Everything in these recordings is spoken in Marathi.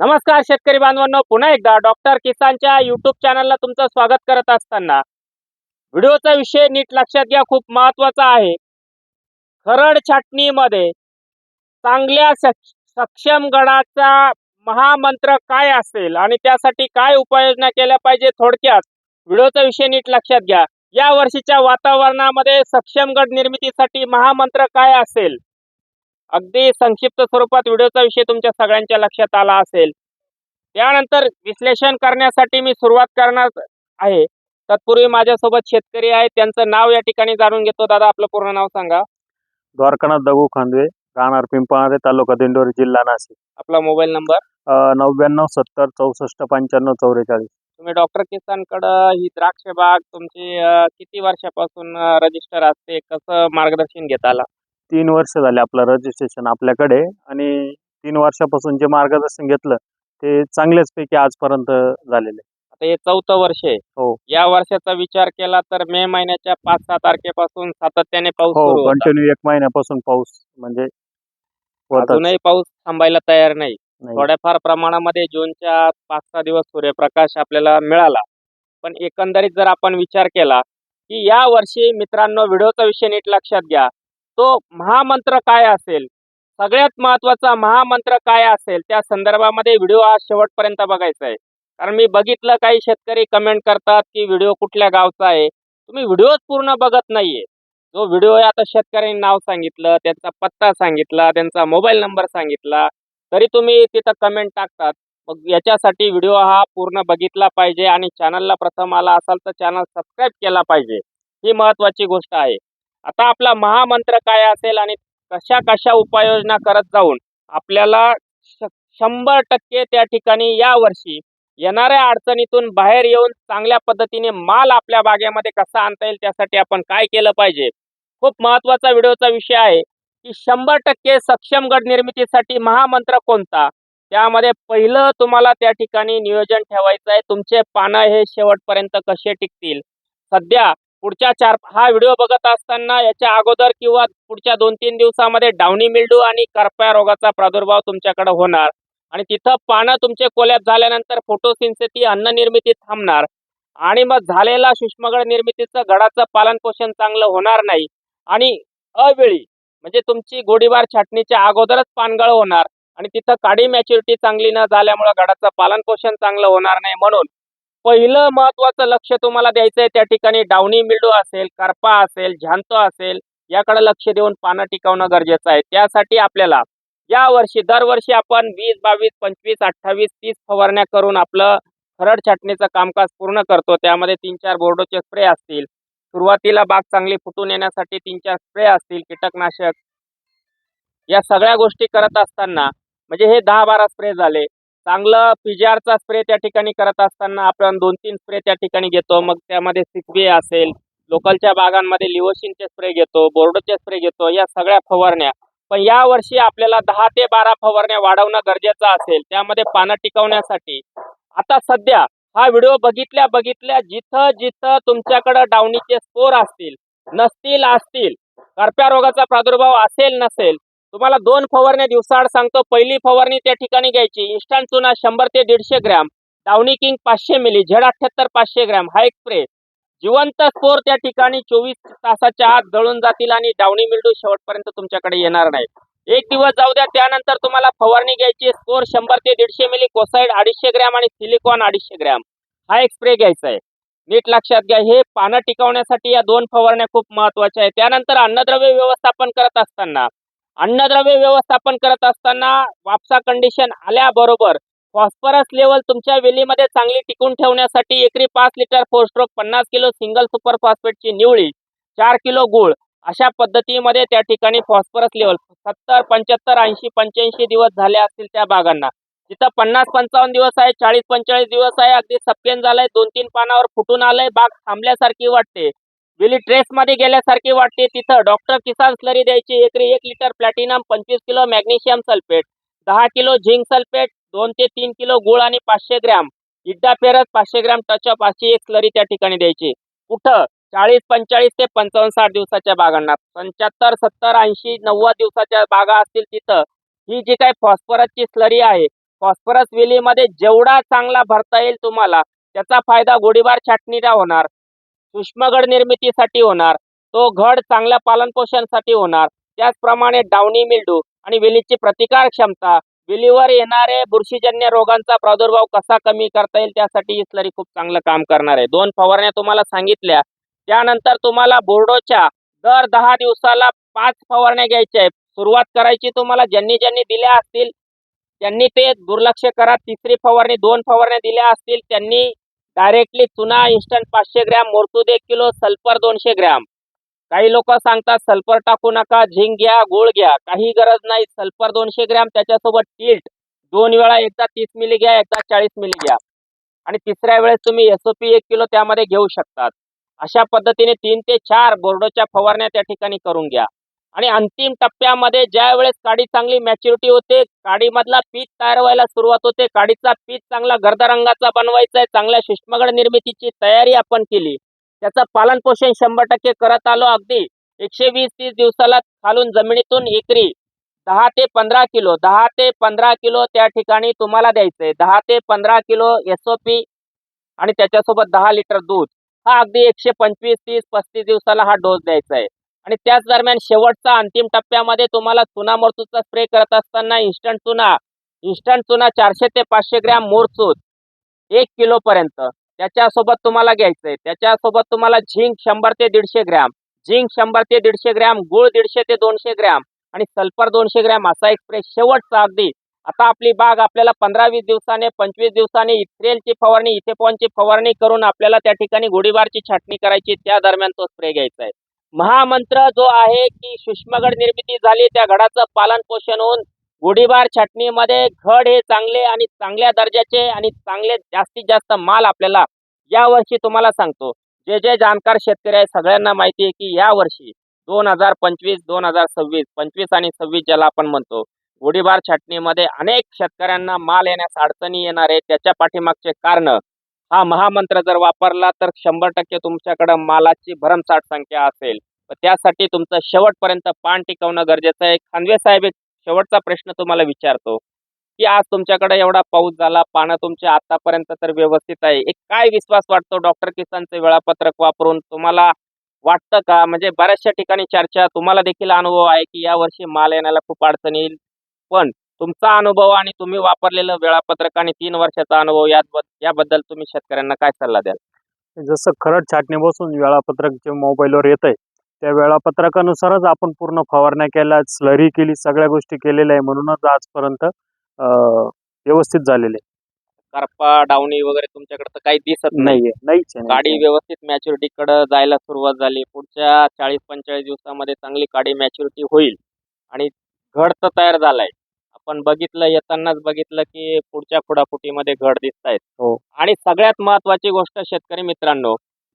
नमस्कार शेतकरी बांधवांनो पुन्हा एकदा डॉक्टर किसानच्या युट्यूब चॅनलला तुमचं स्वागत करत असताना व्हिडिओचा विषय नीट लक्षात घ्या खूप महत्त्वाचा आहे. खरड छाटणीमध्ये चांगल्या सक्ष- सक्षम गडाचा महामंत्र काय असेल आणि त्यासाठी काय उपाययोजना केल्या पाहिजे थोडक्यात व्हिडिओचा विषय नीट लक्षात घ्या. या वर्षीच्या वातावरणामध्ये सक्षम गड निर्मितीसाठी महामंत्र काय असेल? अगदी संक्षिप्त स्वरूपात व्हिडिओचा विषय तुमच्या सगळ्यांच्या लक्षात आला असेल. त्यानंतर विश्लेषण करण्यासाठी मी सुरुवात करणार आहे. तत्पूर्वी माझ्यासोबत शेतकरी आहेत. त्यांचं नाव या ठिकाणी जाणून घेतो. दादा आपलं पूर्ण नाव सांगा. द्वारकानाथ दगू खांदवे राहणार पिंपळारे तालुका दिंडोरी जिल्हा नाशिक. आपला मोबाईल नंबर? नव्याण्णव सत्तर चौसष्ट पंच्याण्णव चौवेचाळीस. तुम्ही डॉक्टर किसानकडं ही द्राक्ष बाग तुमची किती वर्षापासून रजिस्टर असते? कसं मार्गदर्शन घेत आला तीन वर्ष झाले आपलं रजिस्ट्रेशन आपल्याकडे आणि तीन वर्षापासून जे मार्गदर्शन घेतलं ते चांगल्याच पैकी आजपर्यंत झालेले आता हे चौथं वर्ष आहे हो. या वर्षाचा विचार केला तर मे महिन्याच्या पाच सहा तारखेपासून सातत्याने पाऊस हो होता. कंटिन्यू एक महिन्यापासून पाऊस म्हणजे होताच अजूनही पाऊस थांबायला तयार नाही नाही. थोड्याफार प्रमाणामध्ये जूनच्या पाच सहा दिवस सूर्यप्रकाश आपल्याला मिळाला पण एकंदरीत जर आपण विचार केला की या वर्षी मित्रांनो व्हिडिओचा विषय नीट लक्षात घ्या तो महामंत्र काय असेल? सगळ्यात महत्त्वाचा महामंत्र काय असेल? त्या संदर्भामध्ये व्हिडिओ हा शेवटपर्यंत बघायचा आहे. कारण मी बघितलं काही शेतकरी कमेंट करतात की व्हिडिओ कुठल्या गावचा आहे? तुम्ही व्हिडिओच पूर्ण बघत नाहीये. जो व्हिडिओ आहे आता शेतकऱ्यांनी नाव सांगितलं त्यांचा पत्ता सांगितला त्यांचा मोबाईल नंबर सांगितला तरी तुम्ही तिथं कमेंट टाकतात. मग याच्यासाठी व्हिडिओ हा पूर्ण बघितला पाहिजे आणि चॅनलला प्रथम आला असाल तर चॅनल सबस्क्राईब केला पाहिजे. ही महत्वाची गोष्ट आहे. आता आपला महामंत्र काय असेल आणि कशा कशा उपाययोजना करत जाऊन आपल्याला श- शंभर टक्के त्या ठिकाणी या वर्षी येणाऱ्या अडचणीतून बाहेर येऊन चांगल्या पद्धतीने माल आपल्या बागेमध्ये कसा आणता येईल त्यासाठी आपण काय केलं पाहिजे? खूप महत्त्वाचा व्हिडिओचा विषय आहे की शंभर टक्के सक्षम गड निर्मितीसाठी महामंत्र कोणता? त्यामध्ये पहिलं तुम्हाला त्या ठिकाणी नियोजन ठेवायचं आहे. तुमचे पानं हे शेवटपर्यंत कसे टिकतील? सध्या पुढच्या चार हा व्हिडिओ बघत असताना याच्या अगोदर किंवा पुढच्या दोन तीन दिवसामध्ये डावणी मिल्डू आणि करप्या रोगाचा प्रादुर्भाव तुमच्याकडे होणार. आणि तिथं पानं तुमचे कोल्याप झाल्यानंतर फोटोसिन्थेसी अन्न निर्मिती थांबणार. आणि मग झालेला सूक्ष्मगड निर्मितीचं गडाचं पालन पोषण चांगलं होणार नाही. आणि अवेळी म्हणजे तुमची गोडीबार छाटणीच्या अगोदरच पानगळ होणार. आणि तिथं काडी मॅच्युरिटी चांगली न झाल्यामुळं गडाचं पालन पोषण चांगलं होणार नाही म्हणून पहिलं महत्वाचं लक्ष तुम्हाला द्यायचं आहे त्या ठिकाणी डावणी मिल्डू असेल करपा असेल झांतो असेल याकडे लक्ष देऊन पानं टिकवणं गरजेचं आहे. त्यासाठी आपल्याला या वर्षी दरवर्षी आपण वीस बावीस पंचवीस अठ्ठावीस तीस फवारण्या करून आपलं खरड छाटणीचं कामकाज पूर्ण करतो. त्यामध्ये तीन चार बोर्डोचे स्प्रे असतील. सुरुवातीला बाग चांगली फुटून येण्यासाठी तीन चार स्प्रे असतील कीटकनाशक. या सगळ्या गोष्टी करत असताना म्हणजे हे दहा बारा स्प्रे झाले चांगलं पिजारचा स्प्रे त्या ठिकाणी करत असताना आपण दोन तीन स्प्रे त्या ठिकाणी घेतो. मग त्यामध्ये सिकवे असेल लोकलच्या बागांमध्ये लिओशिनचे स्प्रे घेतो बोर्डोचे स्प्रे घेतो या सगळ्या फवारण्या. पण या वर्षी आपल्याला दहा ते बारा फवारण्या वाढवणं गरजेचं असेल. त्यामध्ये पानं टिकवण्यासाठी. आता सध्या हा व्हिडिओ बघितल्या बघितल्या जिथं जिथं तुमच्याकडं डावणीचे स्कोर असतील नसतील असतील कर्प्या रोगाचा प्रादुर्भाव असेल नसेल तुम्हाला दोन फवारण्या दिवसाआड सांगतो. पहिली फवारणी त्या ठिकाणी घ्यायची. इन्स्टंट चुना शंभर ते दीडशे ग्रॅम. डावणी किंग पाचशे मिली झेड अठ्ठ्याहत्तर पाचशे ग्रॅम. हा एक स्प्रे जिवंत स्कोर त्या ठिकाणी चोवीस तासाच्या आत जळून जातील आणि डावणी मिल्डू शेवटपर्यंत तुमच्याकडे येणार नाही. एक दिवस जाऊ द्या त्यानंतर तुम्हाला फवारणी घ्यायची. स्कोर शंभर ते दीडशे मिली कोसाईड अडीचशे ग्रॅम आणि सिलिकॉन अडीचशे ग्रॅम. हा एक स्प्रे घ्यायचा आहे. नीट लक्षात घ्या हे पानं टिकवण्यासाठी या दोन फवारण्या खूप महत्त्वाच्या आहेत. त्यानंतर अन्नद्रव्य व्यवस्थापन करत असताना अन्नद्रव्य व्यवस्थापन करत असताना वापसा कंडिशन आल्याबरोबर फॉस्फरस लेवल तुमच्या वेलीमध्ये चांगली टिकून ठेवण्यासाठी एकरी पाच लिटर फोर स्ट्रोक पन्नास किलो सिंगल सुपर फॉस्फेटची निवळी चार किलो गुळ अशा पद्धतीमध्ये त्या ठिकाणी फॉस्फरस लेवल सत्तर पंच्याहत्तर ऐंशी पंच्याऐंशी दिवस झाले असतील त्या बागांना. जिथं पन्नास पंचावन्न दिवस आहे चाळीस पंचेचाळीस दिवस आहे अगदी सप्पेन झालंय दोन तीन पानावर फुटून आलंय बाग थांबल्यासारखी वाटते. विली ट्रेस मध्ये गेल्यासारखी वाटते. तिथं डॉक्टर किसान स्लरी द्यायची. एकरी एक लिटर प्लॅटिनम पंचवीस किलो मॅग्नेशियम सल्फेट दहा किलो झिंक सल्फेट दोन ते तीन किलो गुळ आणि पाचशे ग्रॅम. इड्डा पेरस पाचशे ग्रॅम टचअप अशी एक स्लरी त्या ठिकाणी द्यायची. कुठं? चाळीस पंचाळीस ते पंचावन्न साठ दिवसाच्या बागांना. पंच्याहत्तर सत्तर ऐंशी नव्वद दिवसाच्या बागा असतील तिथं. ही जी काही फॉस्फरसची स्लरी आहे फॉस्फरस वेलीमध्ये जेवढा चांगला भरता येईल तुम्हाला त्याचा फायदा गोडीबार छाटणीला होणार. सूक्ष्मगड निर्मितीसाठी होणार. तो घड चांगल्या पालनपोषणासाठी होणार. त्याचप्रमाणे डावणी मिल्डू आणि वेलीची प्रतिकार क्षमता. वेलीवर येणारे बुरशीजन्य रोगांचा प्रादुर्भाव कसा कमी करता येईल त्यासाठी ही खूप चांगलं काम करणार आहे. दोन फवारण्या तुम्हाला सांगितल्या. त्यानंतर तुम्हाला बोर्डोच्या दर दहा दिवसाला पाच फवारण्या घ्यायच्या आहेत. सुरुवात करायची तुम्हाला ज्यांनी ज्यांनी दिल्या असतील त्यांनी ते दुर्लक्ष करा. तिसरी फवारणी दोन फवारण्या दिल्या असतील त्यांनी डायरेक्टली चुना इन्स्टंट पाचशे ग्रॅम मोरतूद एक किलो सल्फर दोनशे ग्रॅम. काही लोक सांगतात सल्फर टाकू नका झिंक घ्या गुळ घ्या. काही गरज नाही सल्फर दोनशे ग्रॅम त्याच्यासोबत टिल्ट. दोन वेळा एकदा तीस मिली घ्या एकदा चाळीस मिली घ्या. आणि तिसऱ्या वेळेस तुम्ही एस ओ पी एक किलो त्यामध्ये घेऊ शकतात. अशा पद्धतीने तीन ते चार बोर्डोच्या फवारण्या त्या ठिकाणी करून घ्या. आणि अंतिम टप्प्यामध्ये ज्या वेळेस काडी चांगली मॅच्युरिटी होते काडीमधला पीठ तयार व्हायला सुरुवात होते. काडीचा पीठ चांगला गर्द रंगाचा बनवायचा आहे चांगल्या शिष्मगड निर्मितीची तयारी आपण केली. त्याचं पालन पोषण शंभर टक्के करत आलो. अगदी एकशे वीस तीस दिवसाला खालून जमिनीतून एकरी दहा ते पंधरा किलो दहा ते पंधरा किलो त्या ठिकाणी तुम्हाला द्यायचंय दहा ते पंधरा किलो एस ओ पी आणि त्याच्यासोबत दहा लिटर दूध. हा अगदी एकशे पंचवीस तीस पस्तीस दिवसाला हा डोस द्यायचा आहे. आणि त्याच दरम्यान शेवटचा अंतिम टप्प्यामध्ये तुम्हाला चुना मोरचूचा स्प्रे करत असताना इन्स्टंट चुना. इन्स्टंट चुना चारशे ते पाचशे ग्रॅम मोरचूत एक किलो पर्यंत. त्याच्यासोबत तुम्हाला घ्यायचंय. त्याच्यासोबत तुम्हाला झिंक शंभर ते दीडशे ग्रॅम झिंक शंभर ते दीडशे ग्रॅम गुळ दीडशे ते दोनशे ग्रॅम आणि सल्फर दोनशे ग्रॅम असा एक स्प्रे शेवटचा अगदी. आता आपली बाग आपल्याला पंधरा वीस दिवसाने पंचवीस दिवसाने इथ्रेलची फवारणी इथेपॉनची फवारणी करून आपल्याला त्या ठिकाणी गोडीबारची छाटणी करायची. त्या दरम्यान तो स्प्रे घ्यायचा आहे महामंत्र जो आहे की सुष्मगड निर्मिती झाली त्या घडाचं पालन पोषण होऊन गोडीबार छाटणीमध्ये घड हे चांगले आणि चांगल्या दर्जाचे आणि चांगले जास्तीत जास्त माल आपल्याला या वर्षी तुम्हाला सांगतो. जे जे जाणकार शेतकरी आहे सगळ्यांना माहिती आहे की या वर्षी दोन हजार पंचवीस दोन हजार सव्वीस पंचवीस आणि सव्वीस ज्याला आपण म्हणतो गोडीबार छाटणीमध्ये अनेक शेतकऱ्यांना माल येण्यास अडचणी येणार आहे त्याच्या पाठीमागचे कारण हा महामंत्र जर वापरला तर शंभर टक्के तुमच्याकडं मालाची भरमसाठ संख्या असेल. तर त्यासाठी तुमचं शेवटपर्यंत पान टिकवणं गरजेचं आहे. खानवे साहेब एक शेवटचा प्रश्न तुम्हाला विचारतो. की आज तुमच्याकडे एवढा पाऊस झाला पानं तुमच्या आतापर्यंत तर व्यवस्थित आहे. एक काय विश्वास वाटतो डॉक्टर किसानचं वेळापत्रक वापरून? तुम्हाला वाटतं का? म्हणजे बऱ्याचशा ठिकाणी चर्चा तुम्हाला देखील अनुभव आहे की या वर्षी माल येण्याला खूप अडचण येईल. पण तुमचा अनुभव आणि तुम्ही वापरलेलं वेळापत्रक आणि तीन वर्षाचा अनुभव यात याबद्दल तुम्ही शेतकऱ्यांना काय सल्ला द्याल? जसं खरड छाटणी बसून वेळापत्रक जे मोबाईलवर येत आहे त्या वेळापत्रकानुसारच आपण पूर्ण फवारण्या केल्या स्लरी केली सगळ्या गोष्टी केलेल्या आहे म्हणूनच आजपर्यंत व्यवस्थित झालेले. करपा डावणी वगैरे तुमच्याकडे तर काही दिसत नाही. नाहीये नाहीच आहे, काडी व्यवस्थित मॅच्युरिटी कडे जायला सुरुवात झाली. पुढच्या चाळीस पंचेचाळीस दिवसामध्ये चांगली काडी मॅच्युरिटी होईल आणि घड तर तयार झालाय. आपण बघितलं येतानाच बघितलं की पुढच्या फुडाफुटीमध्ये घड दिसत आहेत हो. आणि सगळ्यात महत्वाची गोष्ट शेतकरी मित्रांनो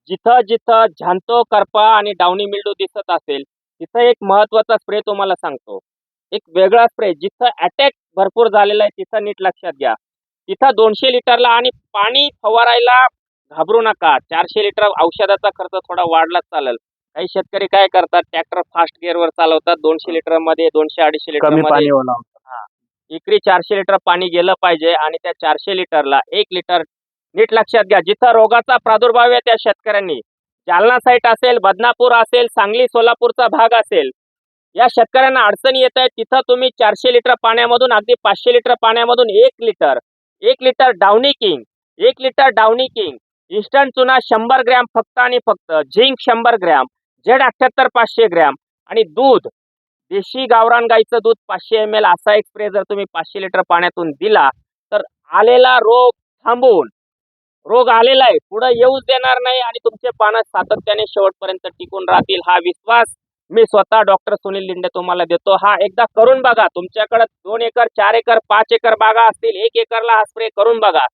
जिथं जिथं झांतो करपा आणि डावणी मिल्डू दिसत असेल तिथं एक महत्त्वाचा स्प्रे तुम्हाला सांगतो. एक वेगळा स्प्रे जिथं अटॅक भरपूर झालेला आहे तिथं नीट लक्षात घ्या. तिथं दोनशे लिटरला आणि पाणी फवारायला घाबरू नका. चारशे लिटर औषधाचा खर्च थोडा वाढलाच चालेल. काही शेतकरी काय करतात ट्रॅक्टर फास्ट गिअरवर चालवतात दोनशे लिटरमध्ये दोनशे अडीचशे लिटरमध्ये पाणी एकरी चारशे लिटर पाणी गेलं पाहिजे आणि त्या चारशे लिटरला एक लिटर नीट लक्षात घ्या. जिथं रोगाचा प्रादुर्भाव आहे त्या शेतकऱ्यांनी. जालना साईट असेल बदनापूर असेल सांगली सोलापूरचा भाग असेल या शेतकऱ्यांना अडचणी येत आहेत. तिथं तुम्ही चारशे लिटर पाण्यामधून अगदी पाचशे लिटर पाण्यामधून एक लिटर एक लिटर डावनी किंग एक लिटर डावनी किंग इन्स्टंट चुना शंभर ग्रॅम फक्त आणि फक्त झिंक शंभर ग्रॅम झेड अठ्ठ्याहत्तर पाचशे ग्रॅम आणि दूध देशी गावरान गाईचं दूध पाचशे एम एल असा एक स्प्रे जर तुम्ही पाचशे लिटर पाण्यातून दिला तर आलेला रोग थांबवून रोग आलेला आहे पुढे येऊच देणार नाही आणि तुमचे पानं सातत्याने शेवटपर्यंत टिकून राहतील हा विश्वास मी स्वतः डॉक्टर सुनील लिंडे तुम्हाला देतो. हा एकदा करून बघा तुमच्याकडे दोन एकर चार एकर पाच एकर बागा असतील एक एकरला हा स्प्रे करून बघा.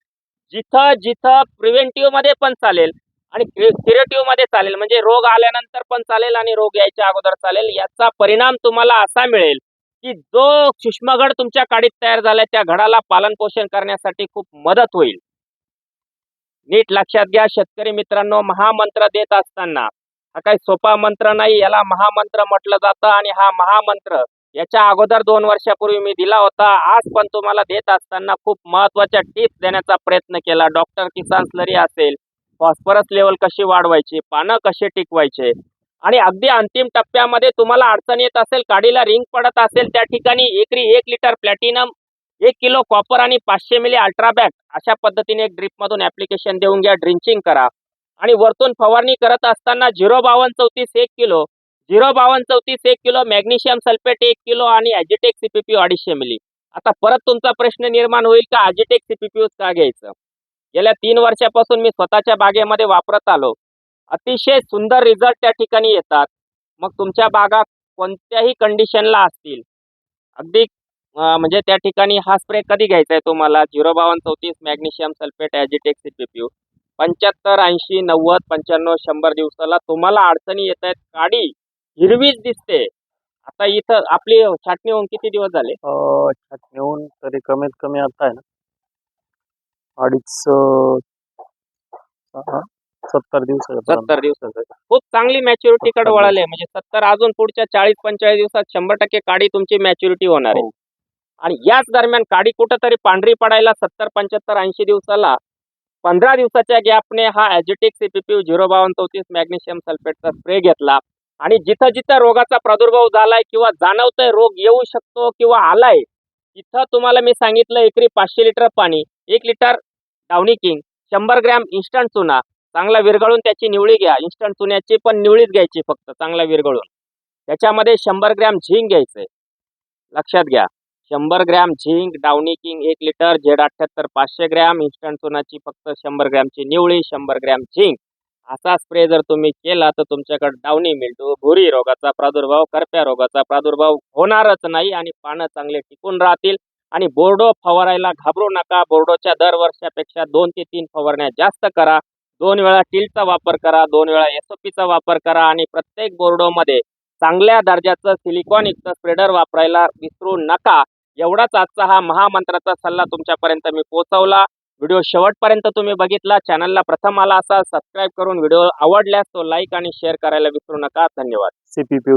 जिथं जिथं प्रिव्हेंटिव्हमध्ये पण चालेल आणि क्रिएटिव्हमध्ये चालेल. म्हणजे रोग आल्यानंतर पण चालेल आणि रोग यायच्या अगोदर चालेल. याचा परिणाम तुम्हाला असा मिळेल की जो सूक्ष्मगड तुमच्या काडीत तयार झाला त्या घडाला पालन पोषण करण्यासाठी खूप मदत होईल. नीट लक्षात घ्या शेतकरी मित्रांनो. महामंत्र देत असताना हा काही सोपा मंत्र नाही. याला महामंत्र म्हटलं जातं आणि हा महामंत्र याच्या अगोदर दोन वर्षापूर्वी मी दिला होता. आज पण तुम्हाला देत असताना खूप महत्त्वाच्या टिप्स देण्याचा प्रयत्न केला. डॉक्टर किसान स्लरी असेल फॉस्फरस लेवल कशी वाढवायची पानं कसे टिकवायचे? आणि अगदी अंतिम टप्प्यामध्ये तुम्हाला अडचण येत असेल काडीला रिंग पडत असेल त्या ठिकाणी एकरी एक लिटर प्लॅटिनम एक किलो कॉपर आणि पाचशे मिली अल्ट्राबॅक अशा पद्धतीने एक ड्रिपमधून ऍप्लिकेशन देऊन घ्या ड्रिंचिंग करा. आणि वरतून फवारणी करत असताना झिरो बावन्न चौतीस एक किलो झिरो बावन्न चौतीस एक किलो मॅग्नेशियम सल्फेट एक किलो आणि ॲजिटेक सीपीपी अडीचशे मिली आता परत तुमचा प्रश्न निर्माण होईल का? ॲजिटेक सीपीपी का घ्यायचं? गेल्या तीन वर्षापासून मी स्वतःच्या बागेमध्ये वापरत आलो. अतिशय सुंदर रिझल्ट त्या ठिकाणी येतात. मग तुमच्या बागा कोणत्याही कंडिशनला असतील. अगदी म्हणजे त्या ठिकाणी हा स्प्रे कधी घ्यायचा आहे तुम्हाला? झिरो बावन्न चौतीस मॅग्नेशियम सल्फेट ॲजिटेक सीपीपीयू पंच्याहत्तर ऐंशी नव्वद पंच्याण्णव शंभर दिवसाला तुम्हाला अडचणी येत आहेत. काडी हिरवीच दिसते. आता इथं आपली छाटणी होऊन किती दिवस झाले? छाटणी होऊन तरी कमीत कमी आता आहे ना. अडीच अं, सत्तर दिवसाच्या सत्तर दिवसाचं. खूप चांगली मॅच्युरिटी कडे वळाले म्हणजे सत्तर अजून पुढच्या चाळीस पंचेचाळीस दिवसात शंभर टक्के काडी तुमची मॅच्युरिटी होणार आहे. हो. आणि याच दरम्यान काडी कुठंतरी पांढरी पडायला सत्तर पंच्याहत्तर ऐंशी दिवसाला पंधरा दिवसाच्या गॅपने हा ॲजिटिक सीपीपी झिरो बावन्न चौतीस मॅग्नेशियम सल्फेटचा स्प्रे घेतला. आणि जिथं जिथं रोगाचा प्रादुर्भाव झालाय किंवा जाणवतोय रोग येऊ शकतो किंवा आलाय तिथं तुम्हाला मी सांगितलं एकरी पाचशे लिटर पाणी एक लिटर डावणी किंग शंभर ग्रॅम इन्स्टंट चुना. चांगला विरघळून त्याची निवळी घ्या. इन्स्टंट चुन्याची पण निवळीच घ्यायची फक्त चांगला विरघळून. त्याच्यामध्ये शंभर ग्रॅम झिंक घ्यायचंय. लक्षात घ्या. शंभर ग्रॅम झिंक डावणी किंग एक लिटर झेड अठ्ठ्याहत्तर पाचशे ग्रॅम इन्स्टंट चुनाची फक्त शंभर ग्रॅमची निवळी शंभर ग्रॅम झिंक. असा स्प्रे जर तुम्ही केला तर तुमच्याकडे डावणी मिळतो भुरी रोगाचा प्रादुर्भाव करप्या रोगाचा प्रादुर्भाव होणारच नाही आणि पानं चांगले टिकून राहतील. आणि बोर्डो फवारायला घाबरू नका. बोर्डोच्या दर वर्षापेक्षा दोन ते तीन फवारण्या जास्त करा. दोन वेळा टिलचा वापर करा. दोन वेळा एसओपीचा वापर करा आणि प्रत्येक बोर्डोमध्ये चांगल्या दर्जाचं सिलिकॉन युक्त स्प्रेडर वापरायला विसरू नका. एवढाच आजचा हा महामंत्राचा सल्ला तुमच्यापर्यंत मी पोहोचवला. व्हिडिओ शेवटपर्यंत तुम्ही बघितला. चॅनलला प्रथम आला असा सबस्क्राईब करून व्हिडिओ आवडल्यास तो लाईक आणि शेअर करायला विसरू नका. धन्यवाद. सीपीपी